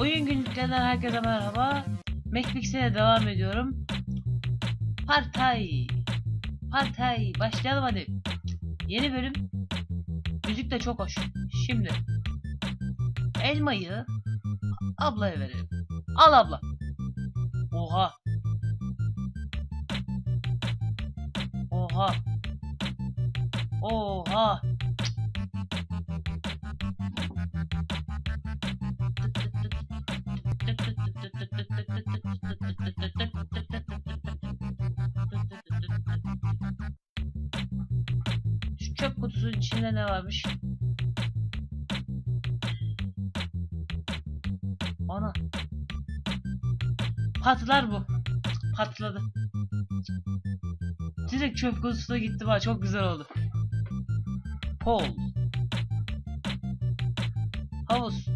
Oyun günlüklerinden herkese merhaba. Macpix'e devam ediyorum. Partay. Partay. Başlayalım hadi. Yeni bölüm. Müzik de çok hoş. Şimdi. Elmayı ablaya verelim. Al abla. Oha. Oha. Oha. İçinde ne varmış? Ana. Patlar bu. Patladı. Direkt çöp kutusuna gitti bak çok güzel oldu. Pol. Havuz.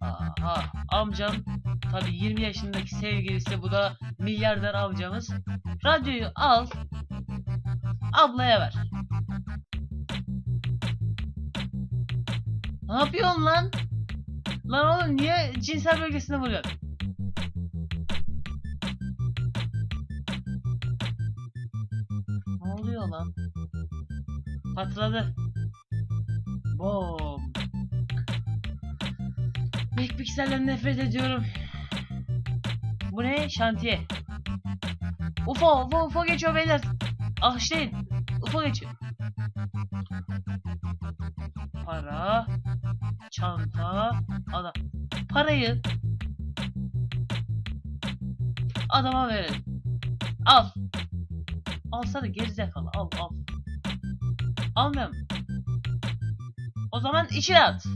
Aha amcam tabi 20 yaşındaki sevgilisi bu da milyarder amcamız. Radyoyu al ablaya ver. Ne yapıyorsun lan? Lan oğlum niye cinsel bölgesine vuruyorsun? Ne oluyor lan? Patladı. Bom. Büyük pikselden nefret ediyorum. Bu ne? Şantiye. UFO, UFO, UFO geçiyor beyler. Alkışlayın. UFO geçiyor. Para. Çanta. Adam. Parayı adama verelim. Al. Alsana gerizekalı al al. Almıyor musun? O zaman içine at.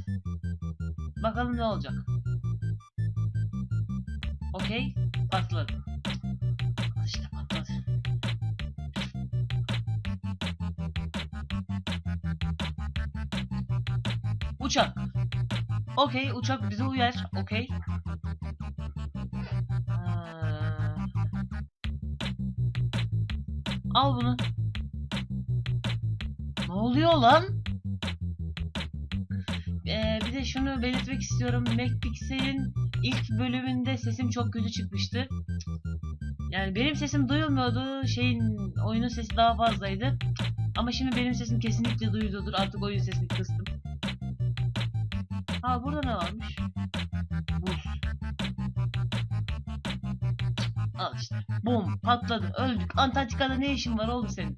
Bakalım ne olacak. Okey. Patladı. Uçak. Okey uçak bize uyar. Okey. Ha. Al bunu. Ne oluyor lan? Ee, bir de şunu belirtmek istiyorum. MacPixel'in ilk bölümünde sesim çok kötü çıkmıştı. Yani benim sesim duyulmuyordu. Şeyin oyunun sesi daha fazlaydı. Ama şimdi benim sesim kesinlikle duyuluyordur. Artık oyun sesini kıstım. Ha burada ne varmış? Buz. Al işte. Bum patladı öldük. Antarktika'da ne işin var oğlum senin?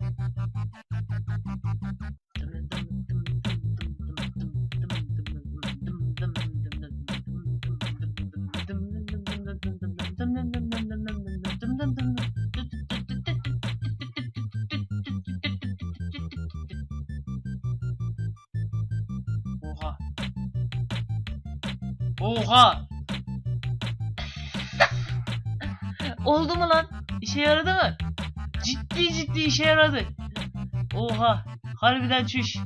Oldu mu lan? İşe yaradı mı? Ciddi ciddi işe yaradı. Oha. Harbiden çüş.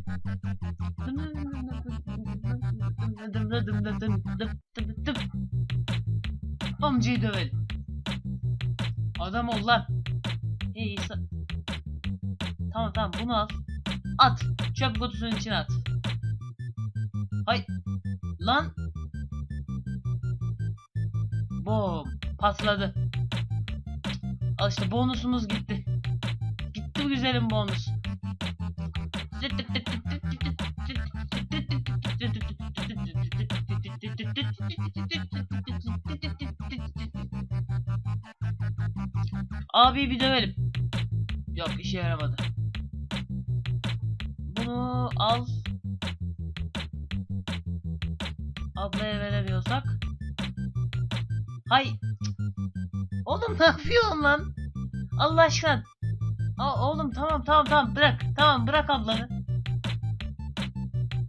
Amcayı dövelim. Adam ol lan. İyi. sa- Tamam tamam bunu al. At. Çöp kutusunun içine at. Hay. Lan. Bom. Patladı. Al işte bonusumuz gitti. Gitti güzelim bonus. Abi bir dövelim. Yok işe yaramadı. Bunu al. Ablaya veremiyorsak. Hay. Oğlum ne yapıyorsun lan? Allah aşkına. Aa, oğlum tamam tamam tamam bırak. Tamam bırak ablanı.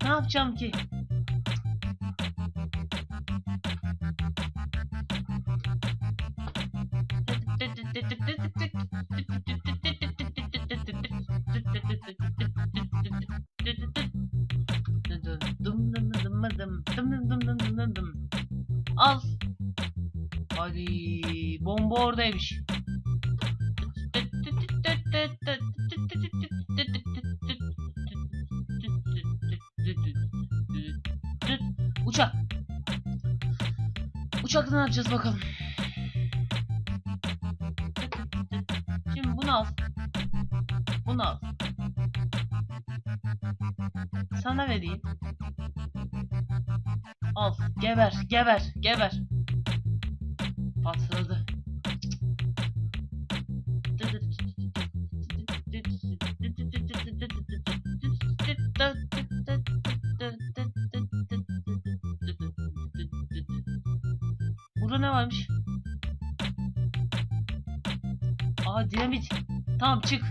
Ne yapacağım ki? Uçakla ne yapacağız bakalım. Şimdi bunu al. Bunu al. Sana vereyim. Al. Geber. Geber. Geber. Patladı. Tamam çık.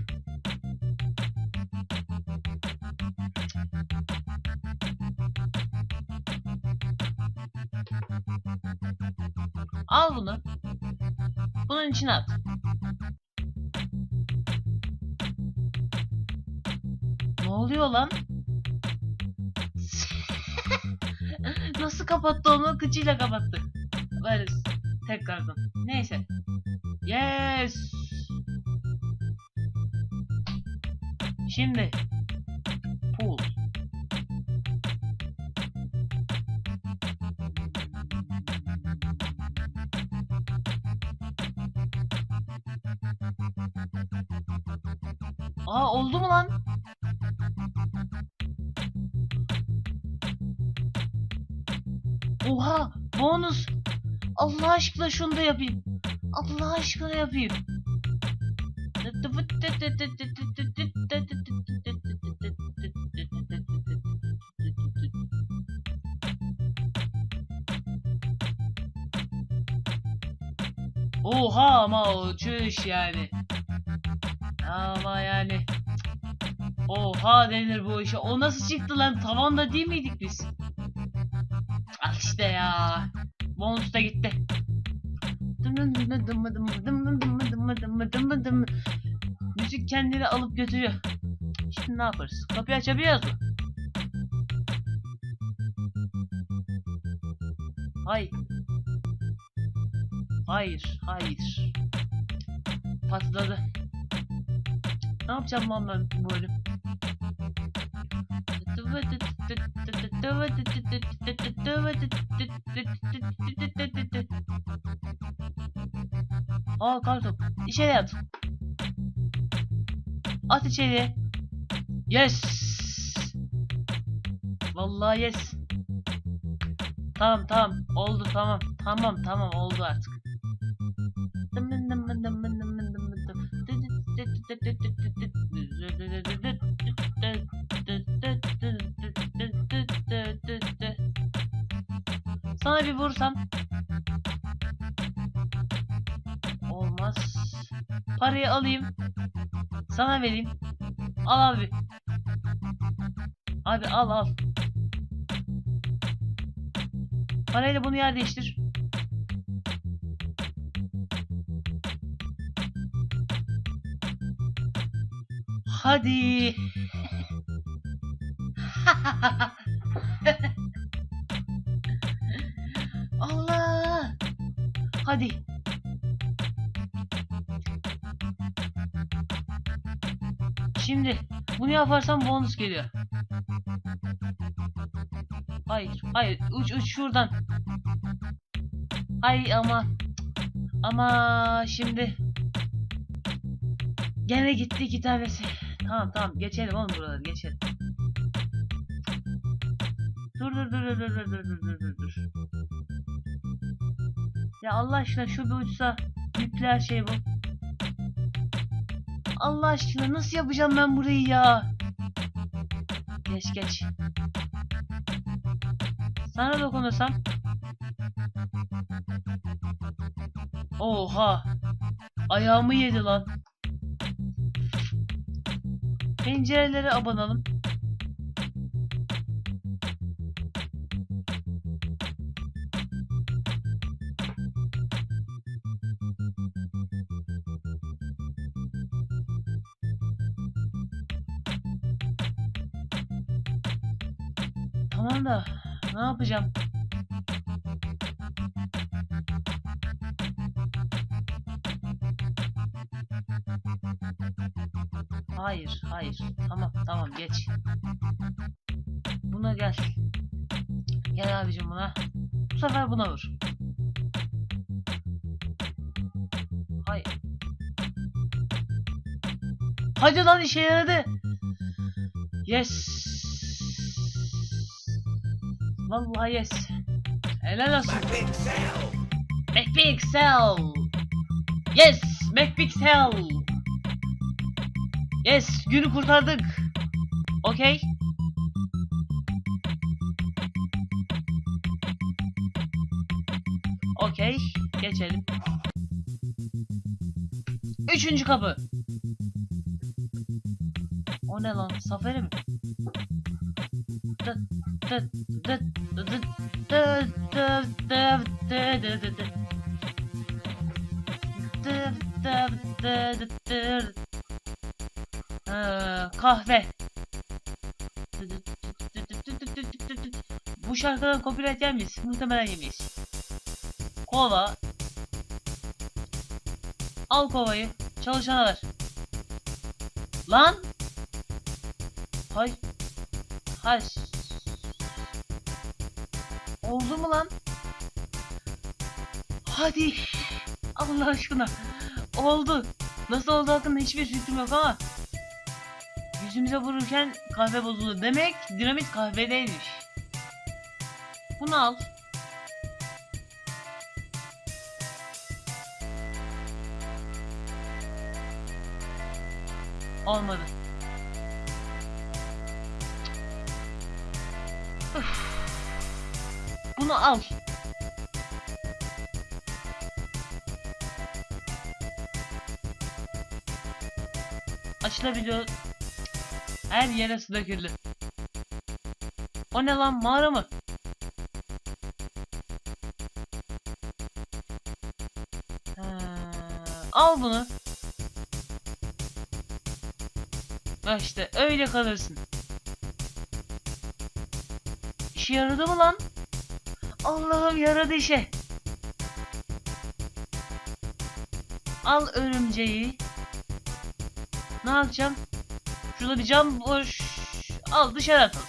Al bunu. Bunun içine at. Ne oluyor lan? Nasıl kapattı onu? Kıçıyla kapattı. Ver tekrardan. Neyse. Yes. Şimdi pool. Aa oldu mu lan? Oha bonus. Allah aşkına şunu da yapayım. Allah aşkına yapayım. Oha ama o çüş yani. Ama yani. Oha denir bu işe. O nasıl çıktı lan? Tavanda değil miydik biz? Al işte ya. Bonus da gitti. Müzik kendini alıp götürüyor. Şimdi ne yaparız? Kapıyı açabiliyoruz mu? Hayır. Hayır, hayır. Patladı. Ne yapacağım lan ben bu bölüm? Aa kartop. İçeri at. At içeri. Yes. Vallahi yes. Tamam tamam oldu tamam tamam tamam oldu artık. Sana bir vursam. Olmaz. Parayı alayım. Sana vereyim. Al abi. Abi al al. Parayla bunu yer değiştir. Hadi. Hadi. Şimdi bunu yaparsam bonus geliyor. Hayır, hayır. Uç uç şuradan. Hayır ama ama şimdi gene gitti iki tanesi. Tamam tamam geçelim oğlum buraları geçelim. Dur dur dur dur dur dur dur dur dur. Ya Allah aşkına şu bir uçsa nükleer şey bu. Allah aşkına nasıl yapacağım ben burayı ya? Geç geç. Sana dokunursam. Oha. Ayağımı yedi lan. Pencerelere abanalım. Ne yapacağım? Hayır, hayır. Tamam, tamam geç. Buna gel. Gel abicim buna. Bu sefer buna vur. Hay. Hadi lan işe yaradı. Yes. Vallahi yes. Helal olsun. MacPixel. Yes, MacPixel. Yes, günü kurtardık. Okey. Okey, geçelim. Üçüncü kapı. O ne lan? Safari mi? kahve. Bu şarkıdan copyright yer? Muhtemelen yemeyiz. Kola. Al kovayı. Çalışana ver. Lan! Hay. Hay. Oldu mu lan? Hadi. Allah aşkına. Oldu. Nasıl oldu hakkında hiçbir fikrim yok ama. Yüzümüze vururken kahve bozuldu. Demek dinamit kahvedeymiş. Bunu al. Olmadı. Bunu al. Açılabiliyor. Her yere su döküldü. O ne lan mağara mı? Ha, al bunu. Ha işte öyle kalırsın. İşe yaradı mı lan? Allah'ım yaradı işe. Al örümceği. Ne yapacağım? Şurada bir cam boş. Al dışarı atalım.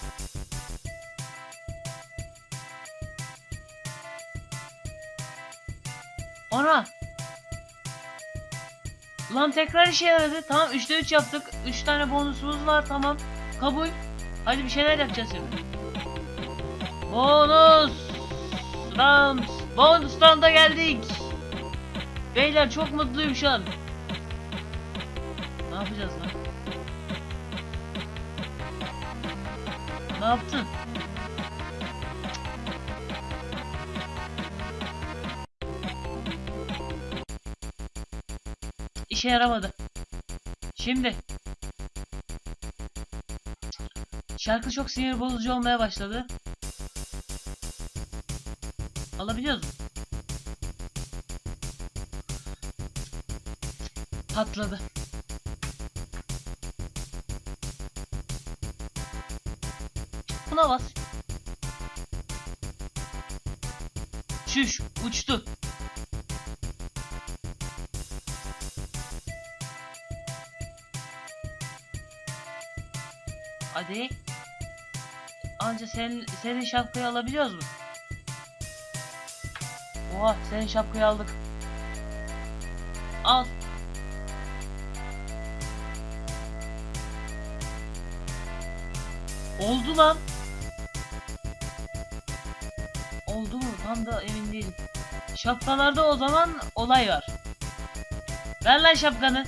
Ona. Lan tekrar işe yaradı. Tamam 3'te 3 yaptık. 3 tane bonusumuz var tamam. Kabul. Hadi bir şeyler yapacağız şimdi. Bonus. Round. Bonus round'a geldik. Beyler çok mutluyum şu an. Ne yapacağız lan? Ne yaptın? İşe yaramadı. Şimdi. Şarkı çok sinir bozucu olmaya başladı. Alabiliyoruz? Patladı. Buna bas. Şuş uçtu. Hadi. Anca senin, senin şapkayı alabiliyoruz mu? Oha senin şapkayı aldık. Al. Oldu lan. Oldu mu? Tam da emin değilim. Şapkalarda o zaman olay var. Ver lan şapkanı.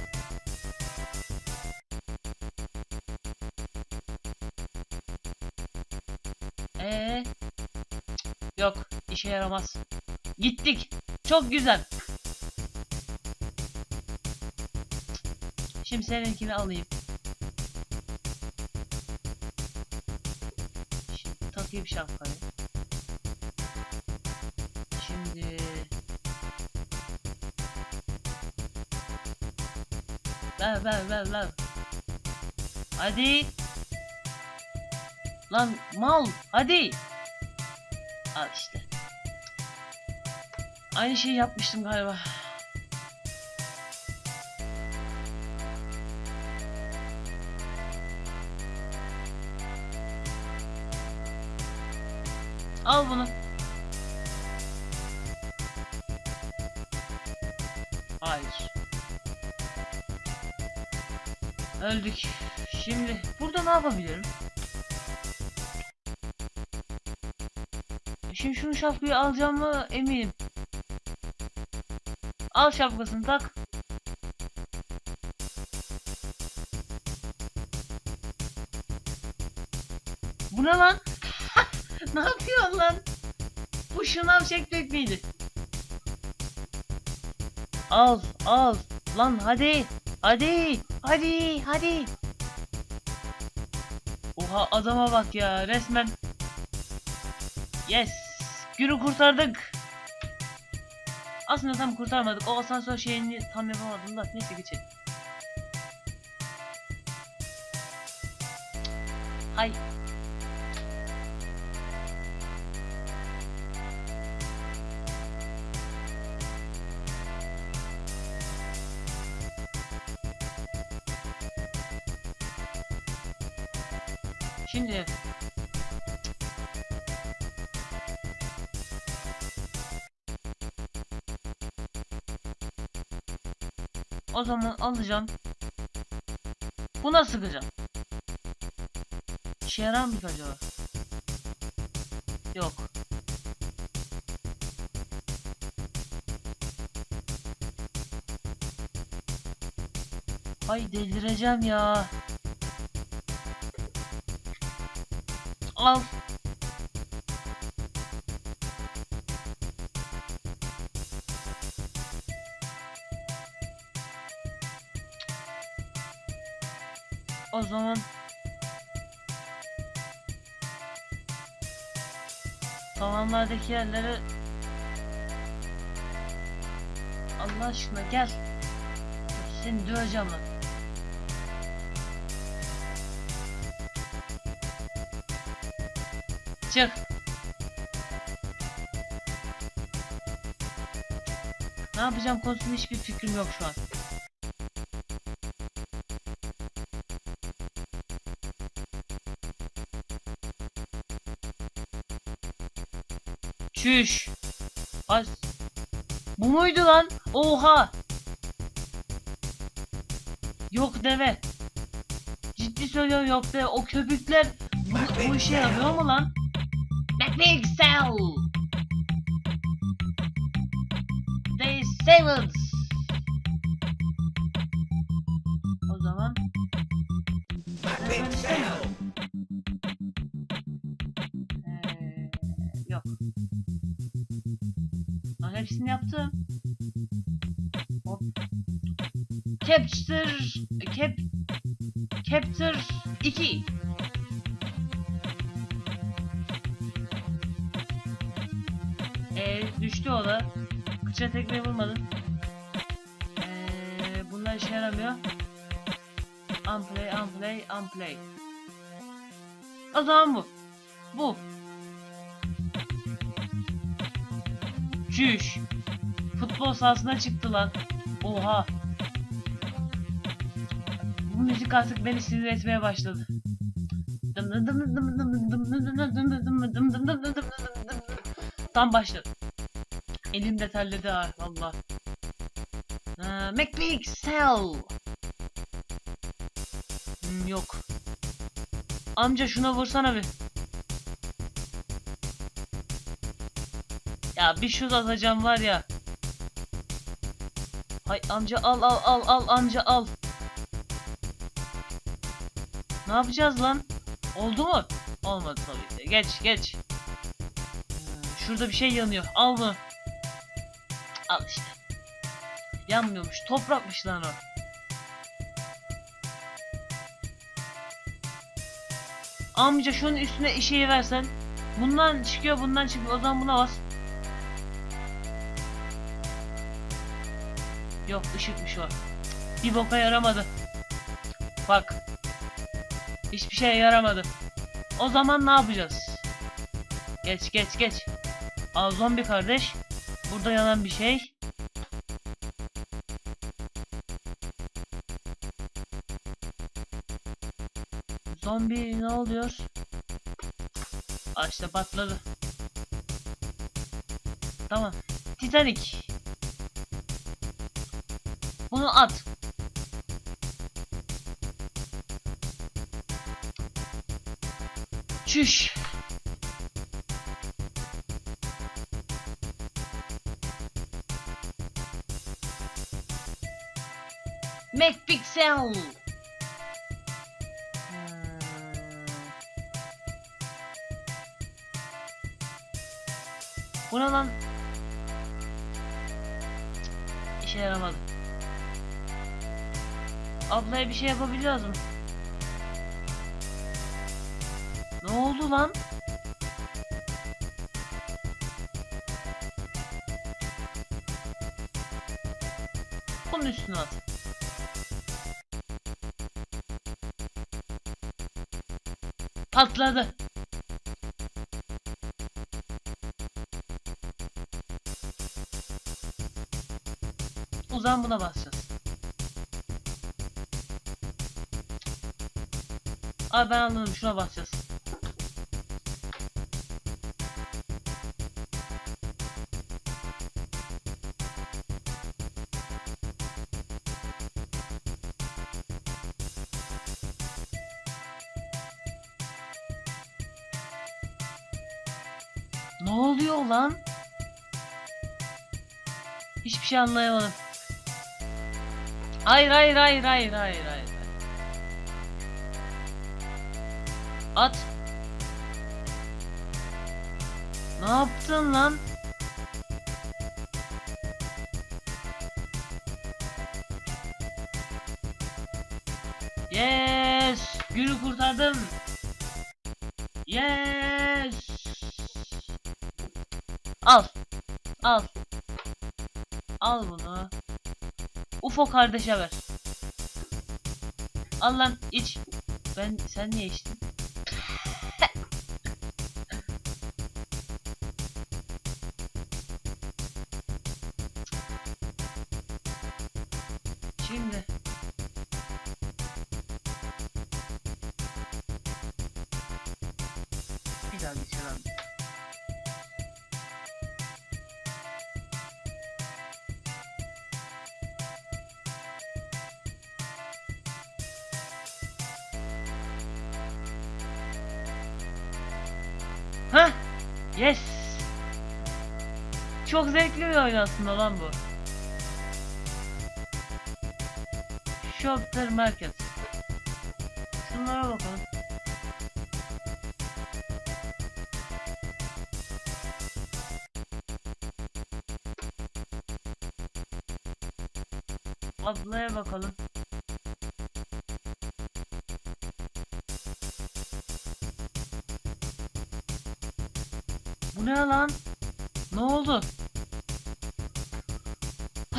Ee, yok işe yaramaz. Gittik. Çok güzel. Şimdi seninkini alayım. Şimdi takayım şapkayı. Şimdi ver ver ver ver. Hadi. Lan mal hadi. Aynı şeyi yapmıştım galiba. Al bunu. Hayır. Öldük. Şimdi burada ne yapabilirim? Şimdi şunu şapkayı alacağımı eminim. Al şapkasını tak. Bu ne lan? ne yapıyorsun lan? Bu şınav çekmek miydi? Al, al. Lan hadi. Hadi. Hadi, hadi. Oha adama bak ya resmen. Yes. Günü kurtardık. Aslında tam kurtarmadık. O asansör şeyini tam yapamadım da. Neyse geçelim. Hay. Şimdi O zaman alacağım. Buna sıkacağım. İşe yarar mı acaba? Yok. Ay delireceğim ya. Al. O zaman tavanlardaki yerleri Allah aşkına gel. Seni döveceğim lan. Çık. Ne yapacağım konusunda hiçbir fikrim yok şu an. Çüş. As. Bu muydu lan? Oha. Yok deve. Ciddi söylüyorum yok deve. O köpükler bu, bu işe yarıyor mu lan? McPixel. They saved. Capture Cap Capture 2 Ee, düştü o da. Kıça tekmeyi vurmadın. Ee, bunlar işe yaramıyor. Unplay, unplay, unplay. O zaman bu. Bu. Çüş. Futbol sahasına çıktı lan. Oha. Müzik artık beni sinir etmeye başladı. Tam başladı. Elim de terledi ha valla. Ee, McPixel. Hmm, yok. Amca şuna vursana bir. Ya bir şut atacağım var ya. Hay amca al al al al amca al. Ne yapacağız lan? Oldu mu? Olmadı tabii ki. Geç geç. Ee, Şurada bir şey yanıyor. Al bunu. Al işte. Yanmıyormuş. Toprakmış lan o. Amca şunun üstüne şeyi versen. Bundan çıkıyor bundan çıkıyor. O zaman buna bas. Yok ışıkmış o. Bir boka yaramadı. Bak. Hiçbir şeye yaramadı. O zaman ne yapacağız? Geç geç geç. Aa zombi kardeş. Burada yanan bir şey. Zombi ne oluyor? Aa işte patladı. tamam. Titanic. Bunu at. Çüş. MacPixel. Bu ne lan? İşe yaramadı. Ablaya bir şey yapabiliyoruz mu? Ne oldu lan? Bunun üstüne at. Patladı. O zaman buna basacağız. Abi ben anladım şuna basacağız. Şey anlayamadım. Hayır hayır hayır hayır hayır hayır. At. Ne yaptın lan? Yes! Günü kurtardım. Yes! Al bunu. UFO kardeşe ver. Al lan iç. Ben sen niye içtin? Yes! Çok zevkli bir oyun aslında lan bu. Shopper Market. Şunlara bakalım. Ablaya bakalım.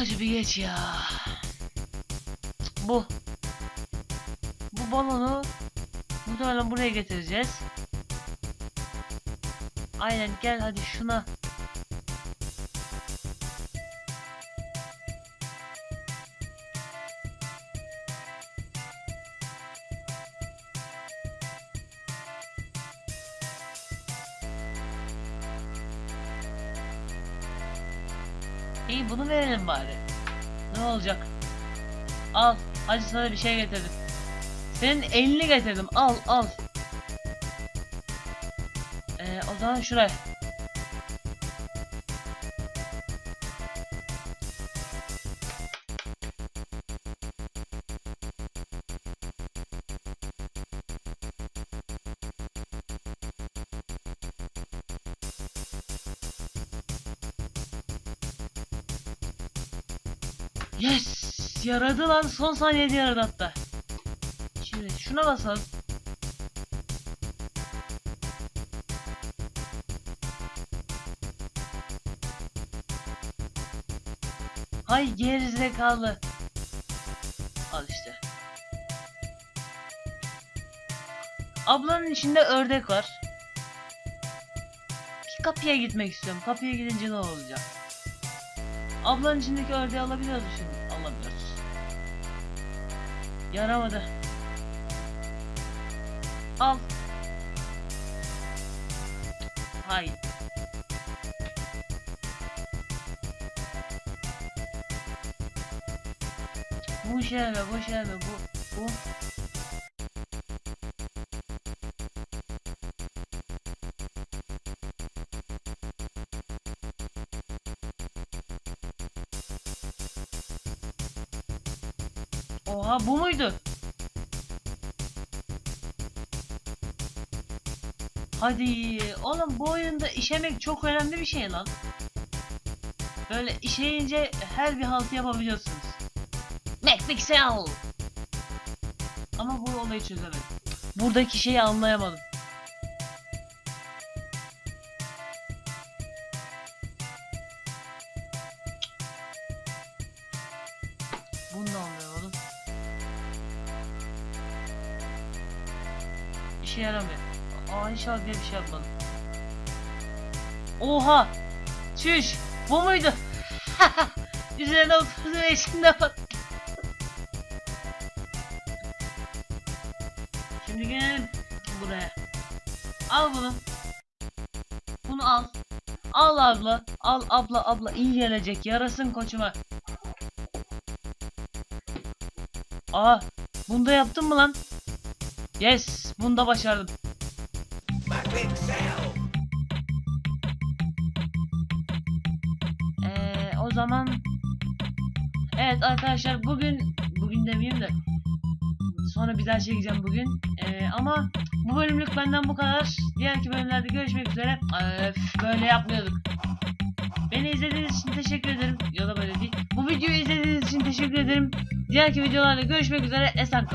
Hadi bir geç ya. Bu. Bu balonu muhtemelen buraya getireceğiz. Aynen gel hadi şuna. İyi bunu verelim bari. Ne olacak? Al. Hadi sana bir şey getirdim. Senin elini getirdim. Al al. Ee, o zaman şuraya. Yaradı lan. Son saniyede yaradı hatta. Şimdi şuna basalım. Hay gerizekalı. Al işte. Ablanın içinde ördek var. Bir kapıya gitmek istiyorum. Kapıya gidince ne olacak? Ablanın içindeki ördeği alabiliyoruz şimdi. Yaramadı. Al. Hayır. Bu şey mi? Bu şey mi? Bu, bu. Oha bu muydu? Hadi oğlum bu oyunda işemek çok önemli bir şey lan. Böyle işeyince her bir haltı yapabiliyorsunuz. Macpixel. Ama bu olayı çözemedim. Buradaki şeyi anlayamadım. İnşallah bir şey yapmadım. Oha! Çüş! Bu muydu? Üzerine oturdu ve içinde bak. Şimdi gelelim buraya. Al bunu. Bunu al. Al abla. Al abla abla iyi gelecek. Yarasın koçuma. Aa, bunda yaptın mı lan? Yes, bunda başardım. Zaman Evet arkadaşlar bugün bugün demeyeyim de sonra bir daha çekeceğim bugün. Ee, ama bu bölümlük benden bu kadar. Diğerki bölümlerde görüşmek üzere. Öf, böyle yapmıyorduk. Beni izlediğiniz için teşekkür ederim. Ya da böyle değil. Bu videoyu izlediğiniz için teşekkür ederim. Diğerki videolarda görüşmek üzere. Esen kalın.